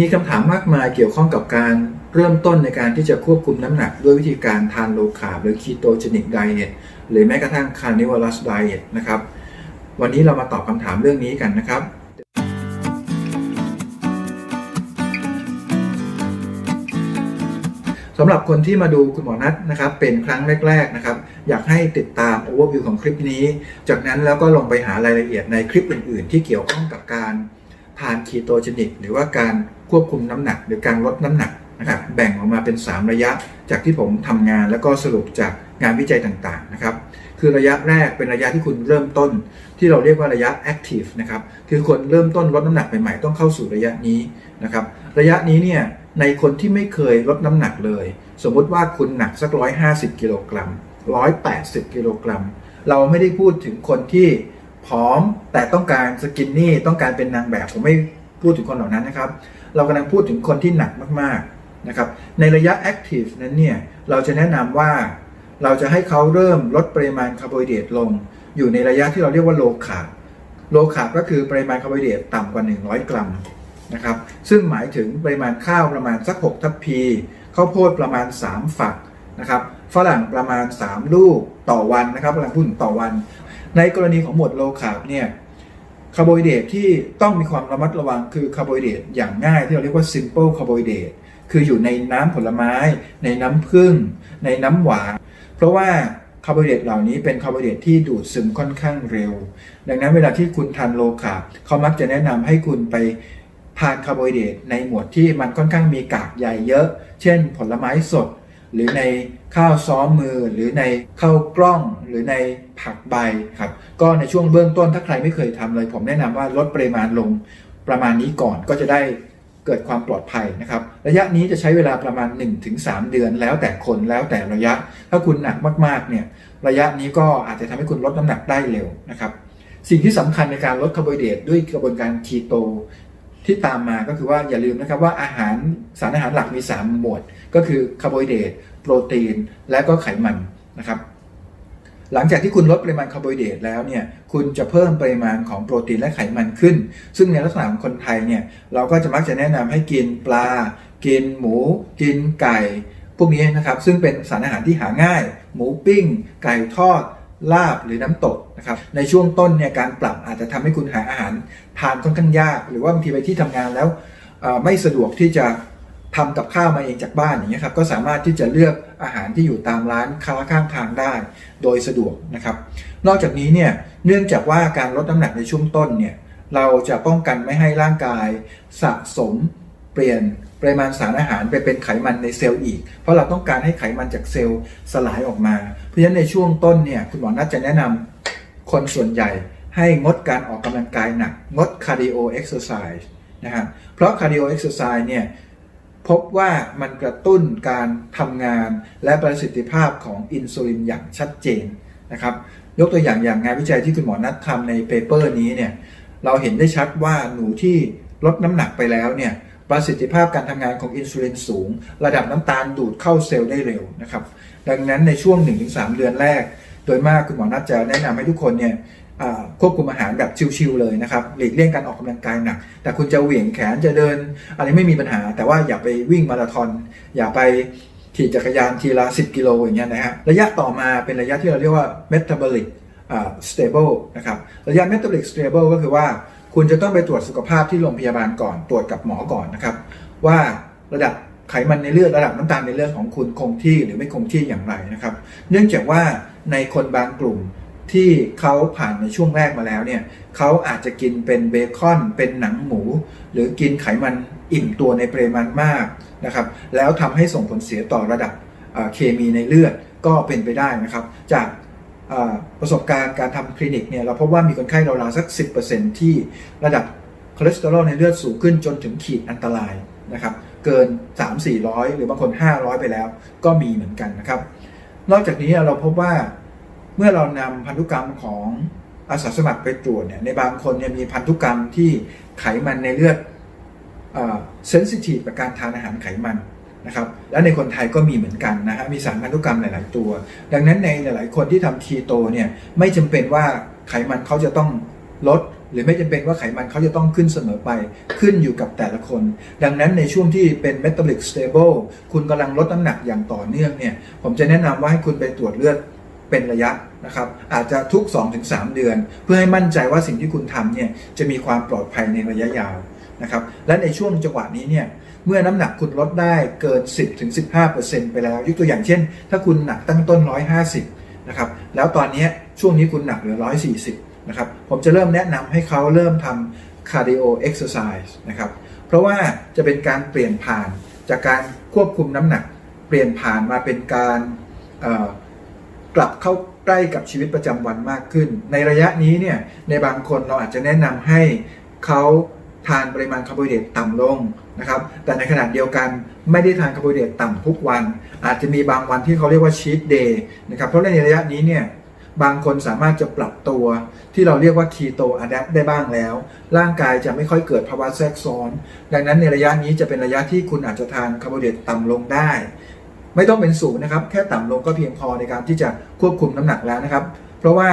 มีคำถามมากมายเกี่ยวข้องกับการเริ่มต้นในการที่จะควบคุมน้ำหนักด้วยวิธีการทานโลคาร์บหรือคีโตเจนิกไดเอทหรือแม้กระทั่งคาร์นิวลัสไดเอทนะครับ วันนี้เรามาตอบคำถามเรื่องนี้กันนะครับ สำหรับคนที่มาดูคุณหมอนัทนะครับ เป็นครั้งแรก ๆนะครับ อยากให้ติดตาม overview ของคลิปนี้ จากนั้นแล้วก็ลงไปหารายละเอียดในคลิปอื่น ๆ ที่เกี่ยวข้องกับการทานคีโตเจนิกหรือว่าการ ควบคุมน้ำหนักหรือการลดน้ำหนักนะครับแบ่งออกมาเป็น 3 ระยะจากที่ผมทำงานแล้วก็สรุปจากงานวิจัยต่างๆนะครับคือระยะแรกเป็นระยะที่คุณเริ่มต้น ที่เราเรียกว่าระยะ active นะครับคือคนเริ่มต้นลดน้ำหนักใหม่ๆต้องเข้าสู่ระยะนี้นะครับระยะนี้เนี่ยในคนที่ไม่เคยลดน้ำหนักเลย สมมุติว่าคุณหนักสัก 150กิโลกรัม180กิโลกรัมเราไม่ได้พูดถึงคนที่ผอมแต่ต้องการสกินนี่ต้องการเป็นนางแบบผมไม่พูดถึงคนเหล่านั้นนะครับ เรากำลังพูดถึงคนที่หนักมากๆนะครับในระยะ active นั้นเนี่ยเราจะแนะนำว่าเราจะให้เขาเริ่มลดปริมาณคาร์โบไฮเดรตลง อยู่ในระยะที่เราเรียกว่า low carb low carb ก็คือปริมาณคาร์โบไฮเดรตต่ำกว่า 100 กรัมนะครับซึ่งหมายถึงปริมาณข้าวประมาณสัก 6 ทัพพีข้าวโพดประมาณ 3 ฝักนะครับฝรั่งประมาณ 3 ลูกต่อวันนะครับกำลังพูดถึงต่อวัน ในกรณีของหมวด low carb เนี่ย คาร์โบไฮเดรตที่ต้องมีความระมัดระวังคือคาร์โบไฮเดรตอย่างง่ายที่เราเรียกว่า simple carbohydrate คืออยู่ในน้ำผลไม้ ในน้ำผึ้งในน้ำหวาน เพราะว่าคาร์โบไฮเดรตเหล่านี้เป็นคาร์โบไฮเดรตที่ดูดซึมค่อนข้างเร็ว ดังนั้นเวลาที่คุณทานโลคาร์บเขามักจะแนะนำให้คุณไปทานคาร์โบไฮเดรตในหมวดที่มันค่อนข้างมีกากใยเยอะ เช่น ผลไม้สด หรือใน ข้าวซ้อมมือหรือในข้าวกล้องหรือในผักใบครับก็ในช่วงเบื้องต้นถ้าใครไม่เคยทำเลย ผมแนะนำว่าลดปริมาณลงประมาณนี้ก่อนก็จะได้เกิดความปลอดภัยนะครับ ระยะนี้จะใช้เวลาประมาณ 1-3 เดือนแล้วแต่คนแล้วแต่ระยะ ถ้าคุณหนักมากๆเนี่ยระยะนี้ก็อาจจะทำให้คุณลดน้ำหนักได้เร็วนะครับสิ่งที่สำคัญในการลดคาร์โบไฮเดรตด้วยกระบวนการคีโต ที่ตามมาก็คือว่าอย่าลืมนะครับว่าอาหารสารอาหารหลักมี 3 หมวด ก็คือคาร์โบไฮเดรตโปรตีน และก็ไขมันนะครับหลังจากที่คุณลดปริมาณคาร์โบไฮเดรตแล้วเนี่ยคุณจะเพิ่มปริมาณของโปรตีนและไขมันขึ้น ซึ่งในลักษณะของคนไทยเนี่ยเราก็จะมักจะแนะนำให้กินปลา กินหมู กินไก่ พวกนี้นะครับซึ่งเป็นสารอาหารที่หาง่าย หมูปิ้ง ไก่ทอด ลาบหรือน้ำตกนะครับในช่วงต้นเนี่ยการปรับอาจจะทำให้คุณหาอาหารทานค่อนข้างยาก หรือว่าบางทีไปที่ทำงานแล้วไม่สะดวกที่จะทำกับข้าวมาเองจากบ้านอย่างเงี้ยครับก็สามารถที่จะเลือกอาหารที่อยู่ตามร้านค้าข้างทางได้ โดยสะดวกนะครับ นอกจากนี้เนี่ยเนื่องจากว่าการลดน้ำหนักในช่วงต้นเนี่ยเราจะป้องกันไม่ให้ร่างกายสะสม เปลี่ยนปริมาณสารอาหารไปเป็นไขมันในเซลล์อีก เพราะเราต้องการให้ไขมันจากเซลล์สลายออกมา เพราะฉะนั้นในช่วงต้นเนี่ยคุณหมอน่าจะแนะนำคนส่วนใหญ่ให้งดการออกกำลังกายหนัก งดคาร์ดิโอเอ็กซ์เซอร์ไซส์นะครับเพราะคาร์ดิโอเอ็กซ์เซอร์ไซส์เนี่ยพบว่ามันกระตุ้นการทำงานและประสิทธิภาพของอินซูลินอย่างชัดเจนนะครับยกตัวอย่างอย่างงานวิจัยที่คุณหมอนัดทำในเปเปอร์นี้เนี่ยเราเห็นได้ชัดว่าหนูที่ลดน้ำหนักไปแล้วเนี่ย ประสิทธิภาพการทำงานของอินซูลินสูง ระดับน้ำตาลดูดเข้าเซลล์ได้เร็วนะครับ ดังนั้นในช่วง 1-3 เดือนแรก โดยมากคุณหมอนัดจะแนะนำให้ทุกคนเนี่ยควบคุมอาหารแบบชิวๆเลยนะครับ หลีกเลี่ยงการออกกำลังกายหนัก แต่คุณจะเหวี่ยงแขนจะเดินอะไรไม่มีปัญหา แต่ว่าอย่าไปวิ่งมาราธอน อย่าไปขี่จักรยานทีละ 10 กิโลอย่างเงี้ยนะฮะ ระยะต่อมาเป็นระยะที่เราเรียกว่า metabolic stable นะครับ ระยะ metabolic stable ก็คือว่า คุณจะต้องไปตรวจสุขภาพที่โรงพยาบาลก่อนตรวจกับหมอก่อนนะครับ ว่าระดับไขมันในเลือดระดับน้ำตาลในเลือดของคุณคงที่หรือไม่คงที่อย่างไรนะครับ เนื่องจากว่าในคนบางกลุ่มที่เขาผ่านในช่วงแรกมาแล้วเนี่ยเขาอาจจะกินเป็นเบคอน เป็นหนังหมู หรือกินไขมันอิ่มตัวในปริมาณมากนะครับแล้วทำให้ส่งผลเสียต่อระดับเคมีในเลือดก็เป็นไปได้นะครับ จาก ประสบการณ์การทำคลินิกเนี่ยเราพบว่ามีคนไข้ราวๆสัก 10%ที่ระดับคอเลสเตอรอลในเลือดสูงขึ้นจนถึงขีดอันตรายนะครับเกิน 3-400 หรือบางคน 500 ไปแล้วก็มีเหมือนกันนะครับ นอกจากนี้เราพบว่าเมื่อเรานำพันธุกรรมของอาสาสมัครไปตรวจเนี่ยในบางคนเนี่ยมีพันธุกรรมที่ไขมันในเลือดเซนซิทีฟกับการทานอาหารไขมัน นะครับและในคนไทยก็มีเหมือนกันนะฮะมีสารพันธุกรรมหลาย ๆ ตัว ดังนั้นในหลาย ๆ คนที่ทำคีโตเนี่ยไม่จำเป็นว่าไขมันเขาจะต้องลด หรือไม่จำเป็นว่าไขมันเขาจะต้องขึ้นเสมอไปขึ้นอยู่กับแต่ละคน ดังนั้นในช่วงที่เป็น metabolic stable คุณกำลังลดน้ำหนักอย่างต่อเนื่องเนี่ยผมจะแนะนำว่าให้คุณไปตรวจเลือดเป็นระยะนะครับอาจจะทุก 2-3 เดือน เพื่อให้มั่นใจว่าสิ่งที่คุณทำเนี่ยจะมีความปลอดภัยในระยะยาว นะครับและในช่วงจังหวะนี้เนี่ยเมื่อน้ำหนักคุณลดได้เกิน 10-15%ไปแล้ว ยกตัวอย่างเช่น ถ้าคุณหนักตั้งต้น 150นะครับแล้วตอนนี้ช่วงนี้คุณหนักเหลือ 140นะครับผมจะเริ่มแนะนำให้เขาเริ่มทำ cardio exercise นะครับเพราะว่าจะเป็นการเปลี่ยนผ่านจากการควบคุมน้ำหนัก เปลี่ยนผ่านมาเป็นการกลับเข้าใกล้กับชีวิตประจำวันมากขึ้น ในระยะนี้เนี่ยในบางคนเราอาจจะแนะนำให้เขา ทานปริมาณคาร์โบไฮเดรตต่ำลงนะครับ แต่ในขณะเดียวกันไม่ได้ทานคาร์โบไฮเดรตต่ำทุกวัน อาจจะมีบางวันที่เขาเรียกว่าชีตเดย์นะครับ เพราะในระยะนี้เนี่ยบางคนสามารถจะปรับตัว ที่เราเรียกว่าคีโตอะแดปได้บ้างแล้ว ร่างกายจะไม่ค่อยเกิดภาวะแทรกซ้อน ดังนั้นในระยะนี้จะเป็นระยะที่คุณอาจจะทานคาร์โบไฮเดรตต่ำลงได้ ไม่ต้องเป็นศูนย์นะครับ แค่ต่ำลงก็เพียงพอในการที่จะควบคุมน้ำหนักแล้วนะครับ เพราะว่า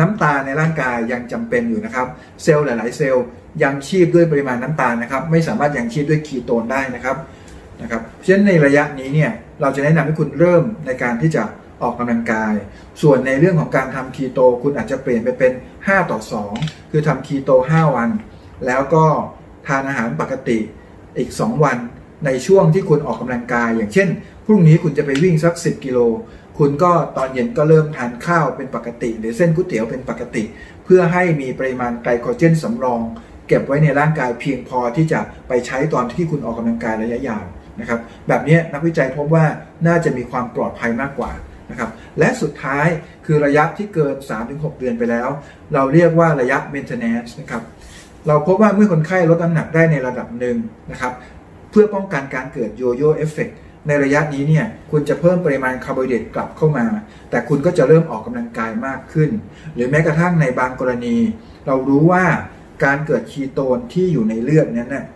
น้ำตาลในร่างกายยังจำเป็นอยู่นะครับ เซลล์หลาย ๆ เซลล์ ยังชีพด้วยปริมาณน้ำตาลนะครับ ไม่สามารถยังชีพด้วยคีโตนได้นะครับนะครับเพราะฉะนั้นในระยะนี้เนี่ยเราจะแนะนำให้คุณเริ่มในการที่จะออกกำลังกาย ส่วนในเรื่องของการทำคีโต คุณอาจจะเปลี่ยนไปเป็น 5 ต่อ 2 คือทำคีโต 5 วัน แล้วก็ทานอาหารปกติอีก 2 วันในช่วงที่คุณออกกำลังกาย อย่างเช่น พรุ่งนี้คุณจะไปวิ่งสัก 10 กิโล คุณก็ตอนเย็นก็เริ่มทานข้าวเป็นปกติ หรือเส้นก๋วยเตี๋ยวเป็นปกติ เพื่อให้มีปริมาณไกลโคเจนสำรอง เก็บไว้ในร่างกายเพียงพอที่จะไปใช้ตอนที่คุณออกกำลังกายระยะยาวนะครับ แบบนี้นักวิจัยพบว่าน่าจะมีความปลอดภัยมากกว่านะครับ และสุดท้ายคือระยะที่เกิน 3-6 เดือนไปแล้ว เราเรียกว่าระยะ maintenance นะครับ เราพบว่าเมื่อคนไข้ลดน้ำหนักได้ในระดับหนึ่งนะครับ เพื่อป้องกันการเกิดโยโย่เอฟเฟกในระยะนี้เนี่ยคุณจะเพิ่มปริมาณคาร์โบไฮเดรตกลับเข้ามา แต่คุณก็จะเริ่มออกกำลังกายมากขึ้น หรือแม้กระทั่งในบางกรณี เรารู้ว่า การเกิดคีโตนที่อยู่ในเลือดนั้นน่ะ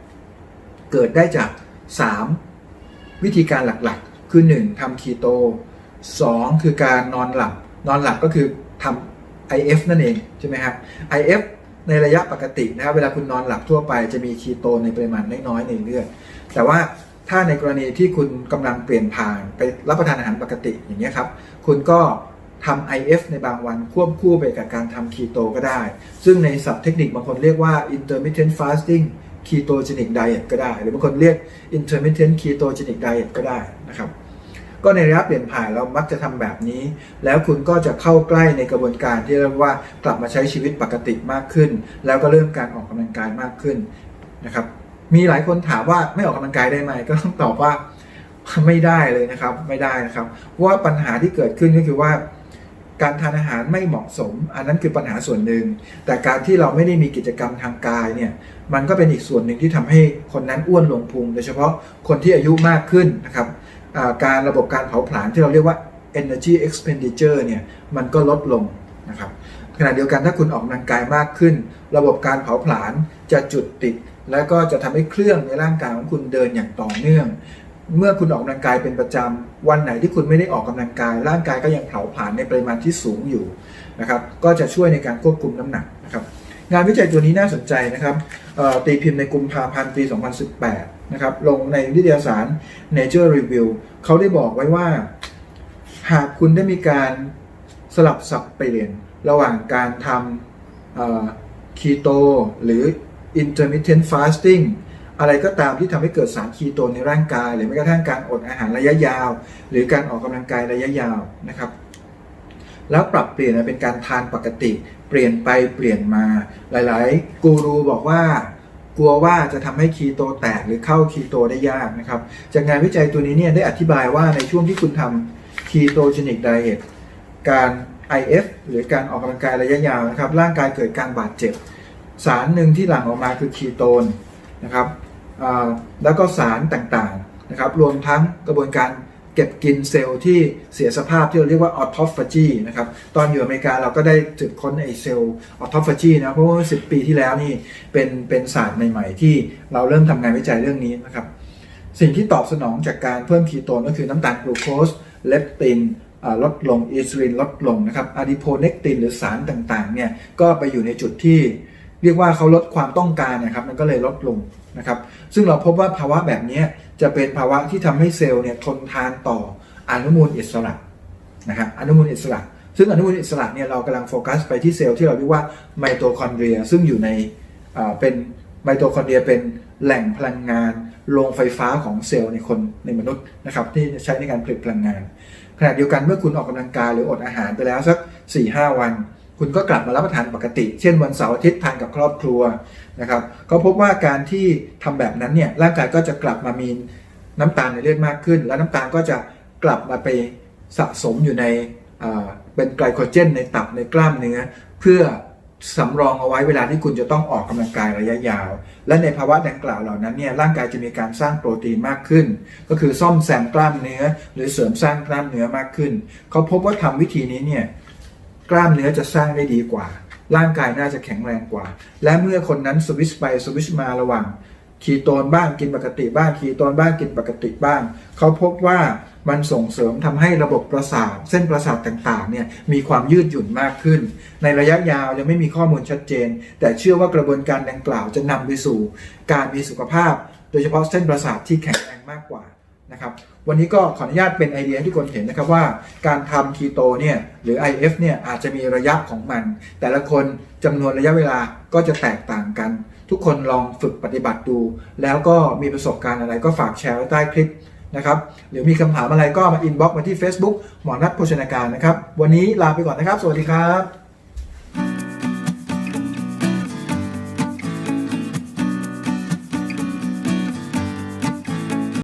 เกิดได้จาก 3 วิธีการหลักๆ คือ 1ทำคีโต 2 คือการนอนหลับ นอนหลับก็คือทำ IF นั่นเองใช่ไหมครับ IF ในระยะปกตินะครับเวลาคุณนอนหลับทั่วไปจะมีคีโตนในปริมาณน้อยๆในเลือด แต่ว่าถ้าในกรณีที่คุณกำลังเปลี่ยนผ่านไปรับประทานอาหารปกติอย่างนี้ยครับ คุณก็ ทำ IF ในบางวันควบคู่ไปกับการทำคีโตก็ได้ ซึ่งในศัพท์เทคนิคบางคนเรียกว่า intermittent fasting ketogenic diet ก็ได้ หรือบางคนเรียก intermittent ketogenic diet ก็ได้นะครับ ก็ในระยะเปลี่ยนผ่านเรามักจะทำแบบนี้ แล้วคุณก็จะเข้าใกล้ในกระบวนการที่เรียกว่ากลับมาใช้ชีวิตปกติมากขึ้น แล้วก็เริ่มการออกกำลังกายมากขึ้นนะครับ มีหลายคนถามว่าไม่ออกกำลังกายได้ไหมก็ต้องตอบว่าไม่ได้เลยนะครับ ไม่ได้นะครับว่าปัญหาที่เกิดขึ้นก็คือว่า การทานอาหารไม่เหมาะสม อันนั้นคือปัญหาส่วนหนึ่ง แต่การที่เราไม่ได้มีกิจกรรมทางกายเนี่ยมันก็เป็นอีกส่วนหนึ่งที่ทำให้คนนั้นอ้วนลงพุงโดยเฉพาะคนที่อายุมากขึ้นนะครับการระบบการเผาผลาญที่เราเรียกว่า energy expenditure เนี่ยมันก็ลดลงนะครับขณะเดียวกันถ้าคุณออกกำลังกายมากขึ้น ระบบการเผาผลาญจะจุดติด แล้วก็จะทำให้เครื่องในร่างกายของคุณเดินอย่างต่อเนื่อง เมื่อคุณออกกำลังกายเป็นประจำ วันไหนที่คุณไม่ได้ออกกำลังกาย ร่างกายก็ยังเผาผลาญในปริมาณที่สูงอยู่นะครับก็จะช่วยในการควบคุมน้ำหนักนะครับงานวิจัยตัวนี้น่าสนใจนะครับตีพิมพ์ในกุมภาพันธ์ปี 2018 นะครับ ลงในนิตยาสาร Nature Review เขาได้บอกไว้ว่า หากคุณได้มีการสลับสับเปลี่ยนระหว่างการทำคีโตหรือ intermittent fasting อะไรก็ตามที่ทำให้เกิดสารคีโตนในร่างกาย หรือแม้กระทั่งการอดอาหารระยะยาว หรือการออกกำลังกายระยะยาวนะครับแล้วปรับเปลี่ยนเป็นการทานปกติ เปลี่ยนไปเปลี่ยนมา หลาย ๆ กูรูบอกว่า กลัวว่าจะทำให้คีโตแตกหรือเข้าคีโตได้ยากนะครับ จากงานวิจัยตัวนี้เนี่ยได้อธิบายว่าในช่วงที่คุณทำคีโตเจนิกไดเอทการ IF หรือการออกกำลังกายระยะยาวนะครับ ร่างกายเกิดการบาดเจ็บ สารหนึ่งที่หลั่งออกมาคือคีโตนนะครับ แล้วก็สารต่างๆนะครับรวมทั้งกระบวนการเก็บกินเซลล์ที่เสียสภาพที่เราเรียกว่าออโทฟาจีนะครับตอนอยู่อเมริกาเราก็ได้จุดค้นไอเซลล์ออโทฟาจีนะเพราะว่าสิปีที่แล้วนี่เป็นเป็นศาสตร์ใหม่ ๆ ที่เราเริ่มทำงานวิจัยเรื่องนี้นะครับสิ่งที่ตอบสนองจากการเพิ่มคีโตนก็คือน้ำตาลกลูโคสเลปตินลดลงอินซูลินลดลงนะครับอะดิโพเนกตินหรือสารต่างๆเนี่ยก็ไปอยู่ในจุดที่เรียกว่าเขาลดความต้องการนะครับมันก็เลยลดลง นะครับซึ่งเราพบว่าภาวะแบบนี้จะเป็นภาวะที่ทำให้เซลล์เนี่ยทนทานต่ออนุมูลอิสระนะครับอนุมูลอิสระ ซึ่งอนุมูลอิสระเนี่ยเรากำลังโฟกัสไปที่เซลล์ที่เราเรียกว่าไมโตคอนเดรีย ซึ่งอยู่ในเป็นไมโตคอนเดรียเป็นแหล่งพลังงานโรงไฟฟ้าของเซลล์ในคนในมนุษย์นะครับที่ใช้ในการผลิตพลังงานขณะเดียวกันเมื่อคุณออกกำลังกายหรืออดอาหารไปแล้วสัก4-5วัน คุณก็กลับมารับประทานปกติ เช่นวันเสาร์อาทิตย์ทานกับครอบครัวนะครับก็พบว่าการที่ทำแบบนั้นเนี่ยร่างกายก็จะกลับมามีน้ำตาลในเลือดมากขึ้น แล้วน้ำตาลก็จะกลับมาไปสะสมอยู่ในเป็นไกลโคเจน ในตับในกล้ามเนื้อ เพื่อสำรองเอาไว้เวลาที่คุณจะต้องออกกำลังกายระยะยาว และในภาวะดังกล่าวเหล่านั้นเนี่ยร่างกายจะมีการสร้างโปรตีนมากขึ้น ก็คือซ่อมแซมกล้ามเนื้อ หรือเสริมสร้างกล้ามเนื้อมากขึ้น เขาพบว่าทำวิธีนี้เนี่ย กล้ามเนื้อจะสร้างได้ดีกว่า ร่างกายน่าจะแข็งแรงกว่า และเมื่อคนนั้นสวิชไปสวิชมาระหว่างคีโตนบ้างกินปกติบ้างคีโตนบ้างกินปกติบ้าง เขาพบว่ามันส่งเสริมทำให้ระบบประสาท เส้นประสาทต่างๆเนี่ยมีความยืดหยุ่นมากขึ้น ในระยะยาวยังไม่มีข้อมูลชัดเจน แต่เชื่อว่ากระบวนการดังกล่าวจะนำไปสู่ การมีสุขภาพ โดยเฉพาะเส้นประสาทที่แข็งแรงมากกว่านะครับ วันนี้ก็ขออนุญาตเป็นไอเดียให้ทุกคนเห็นนะครับว่าการทำคีโตเนี่ยหรือ IF เนี่ยอาจจะมีระยะของมัน แต่ละคนจำนวนระยะเวลาก็จะแตกต่างกัน ทุกคนลองฝึกปฏิบัติดู แล้วก็มีประสบการณ์อะไรก็ฝากแชร์ไว้ใต้คลิปนะครับหรือมีคำถามอะไรก็มาอินบ็อกมาที่ Facebook หมอนัทโภชนาการนะครับ วันนี้ลาไปก่อนนะครับ สวัสดีครับ